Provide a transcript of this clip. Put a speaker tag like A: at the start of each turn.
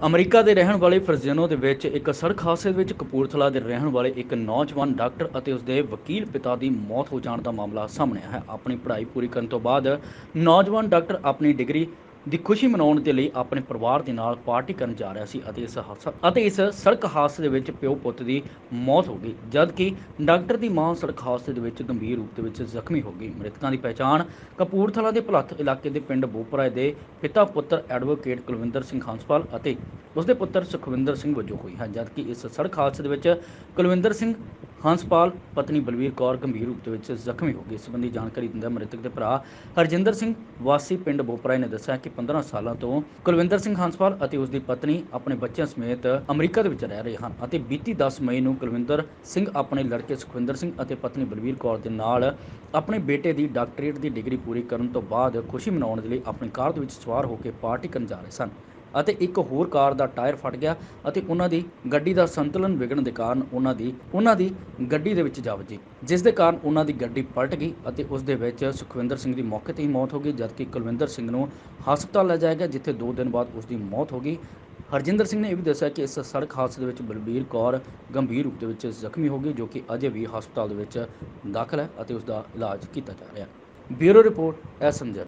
A: America ਦੇ ਰਹਿਣ ਵਾਲੇ ਫਰਜ਼ੀਨੋ ਦੇ ਵਿੱਚ ਇੱਕ ਸੜਕ ਹਾਦਸੇ ਵਿੱਚ ਕਪੂਰਥਲਾ ਦੇ ਰਹਿਣ ਵਾਲੇ ਇੱਕ ਨੌਜਵਾਨ ਡਾਕਟਰ ਅਤੇ ਉਸਦੇ ਵਕੀਲ ਪਿਤਾ ਦੀ ਮੌਤ ਹੋ ਜਾਣ ਦਾ ਮਾਮਲਾ ਸਾਹਮਣੇ ਆਇਆ ਹੈ। ਆਪਣੀ ਪੜ੍ਹਾਈ ਪੂਰੀ ਕਰਨ ਤੋਂ ਬਾਅਦ ਨੌਜਵਾਨ ਡਾਕਟਰ ਆਪਣੀ ਡਿਗਰੀ ਦੀ ਖੁਸ਼ੀ ਮਨਾਉਣ ਦੇ ਲਈ ਆਪਣੇ ਪਰਿਵਾਰ ਦੇ ਨਾਲ ਪਾਰਟੀ ਕਰਨ ਜਾ ਰਿਹਾ ਸੀ ਅਤੇ ਇਸ ਹਾਦਸਾ ਅਤੇ ਇਸ ਸੜਕ ਹਾਦਸੇ ਦੇ ਵਿੱਚ ਪਿਓ ਪੁੱਤ ਦੀ ਮੌਤ ਹੋ ਗਈ, ਜਦਕਿ ਡਾਕਟਰ ਦੀ ਮਾਂ ਸੜਕ ਹਾਦਸੇ ਦੇ ਵਿੱਚ ਗੰਭੀਰ ਰੂਪ ਦੇ ਵਿੱਚ ਜ਼ਖਮੀ ਹੋ ਗਈ। ਮ੍ਰਿਤਕਾਂ ਦੀ ਪਛਾਣ ਕਪੂਰਥਲਾ ਦੇ ਭਲੱਥ ਇਲਾਕੇ ਦੇ ਪਿੰਡ ਬੋਪਰਾ ਦੇ ਪਿਤਾ ਪੁੱਤਰ ਐਡਵੋਕੇਟ ਕੁਲਵਿੰਦਰ ਸਿੰਘ ਹੰਸਪਾਲ ਅਤੇ ਉਸਦੇ ਪੁੱਤਰ ਸੁਖਵਿੰਦਰ ਸਿੰਘ ਵਜੋਂ ਹੋਈ ਹੈ, ਜਦਕਿ ਇਸ ਸੜਕ ਹਾਦਸੇ ਦੇ ਵਿੱਚ ਕੁਲਵਿੰਦਰ ਸਿੰਘ ਹੰਸਪਾਲ, ਪਤਨੀ ਬਲਵੀਰ ਕੌਰ ਗੰਭੀਰ ਰੂਪ ਦੇ ਵਿੱਚ ਜ਼ਖਮੀ ਹੋ ਗਈ ਇਸ ਸੰਬੰਧੀ ਜਾਣਕਾਰੀ ਦਿੰਦਿਆਂ ਮ੍ਰਿਤਕ ਦੇ ਭਰਾ ਹਰਜਿੰਦਰ ਸਿੰਘ ਵਾਸੀ ਪਿੰਡ ਬੋਪਰਾ ਨੇ ਦੱਸਿਆ ਕਿ 15 ਸਾਲਾਂ ਤੋਂ ਕੁਲਵਿੰਦਰ ਸਿੰਘ ਹੰਸਪਾਲ ਅਤੇ ਉਸ ਦੀ ਪਤਨੀ ਆਪਣੇ ਬੱਚਿਆਂ ਸਮੇਤ ਅਮਰੀਕਾ ਦੇ ਵਿੱਚ ਰਹਿ ਰਹੇ ਹਨ ਅਤੇ ਬੀਤੀ 10 ਮਈ ਨੂੰ ਕੁਲਵਿੰਦਰ ਸਿੰਘ ਆਪਣੇ ਲੜਕੇ ਸੁਖਵਿੰਦਰ ਸਿੰਘ ਅਤੇ ਪਤਨੀ ਬਲਵੀਰ ਕੌਰ ਦੇ ਨਾਲ ਆਪਣੇ ਬੇਟੇ ਦੀ ਡਾਕਟਰੇਟ ਦੀ ਡਿਗਰੀ ਪੂਰੀ ਕਰਨ ਤੋਂ ਬਾਅਦ ਖੁਸ਼ੀ ਮਨਾਉਣ ਦੇ ਲਈ ਆਪਣੀ ਕਾਰ ਦੇ ਵਿੱਚ ਸਵਾਰ ਹੋ ਕੇ ਪਾਰਟੀ ਕਰਨ ਜਾ ਰਹੇ ਸਨ। ਅਤੇ ਇੱਕ ਹੋਰ ਕਾਰ ਦਾ ਟਾਇਰ ਫਟ ਗਿਆ ਅਤੇ ਉਹਨਾਂ ਦੀ ਗੱਡੀ ਦਾ ਸੰਤੁਲਨ ਵਿਗੜਨ ਦੇ ਕਾਰਨ ਉਹਨਾਂ ਦੀ ਉਹਨਾਂ ਦੀ ਗੱਡੀ ਦੇ ਵਿੱਚ ਜਾ ਵੱਜੀ, ਜਿਸ ਦੇ ਕਾਰਨ ਉਹਨਾਂ ਦੀ ਗੱਡੀ ਪਲਟ ਗਈ ਅਤੇ ਉਸ ਦੇ ਵਿੱਚ ਸੁਖਵਿੰਦਰ ਸਿੰਘ ਦੀ ਮੌਕੇ ਤੇ ਹੀ ਮੌਤ ਹੋ ਗਈ, ਜਦਕਿ ਕੁਲਵਿੰਦਰ ਸਿੰਘ ਨੂੰ ਹਸਪਤਾਲ ਲੈ ਜਾਇਆ ਗਿਆ, ਜਿੱਥੇ 2 ਦਿਨ ਬਾਅਦ ਉਸ ਦੀ ਮੌਤ ਹੋ ਗਈ। ਹਰਜਿੰਦਰ ਸਿੰਘ ਨੇ ਇਹ ਵੀ ਦੱਸਿਆ ਕਿ ਇਸ ਸੜਕ ਹਾਦਸੇ ਦੇ ਵਿੱਚ ਬਲਬੀਰ ਕੌਰ ਗੰਭੀਰ ਰੂਪ ਦੇ ਵਿੱਚ ਜ਼ਖਮੀ ਹੋ ਗਈ, ਜੋ ਕਿ ਅਜੇ ਵੀ ਹਸਪਤਾਲ ਦੇ ਵਿੱਚ ਦਾਖਲ ਹੈ ਅਤੇ ਉਸ ਦਾ ਇਲਾਜ ਕੀਤਾ ਜਾ ਰਿਹਾ ਹੈ। Bureau report SMG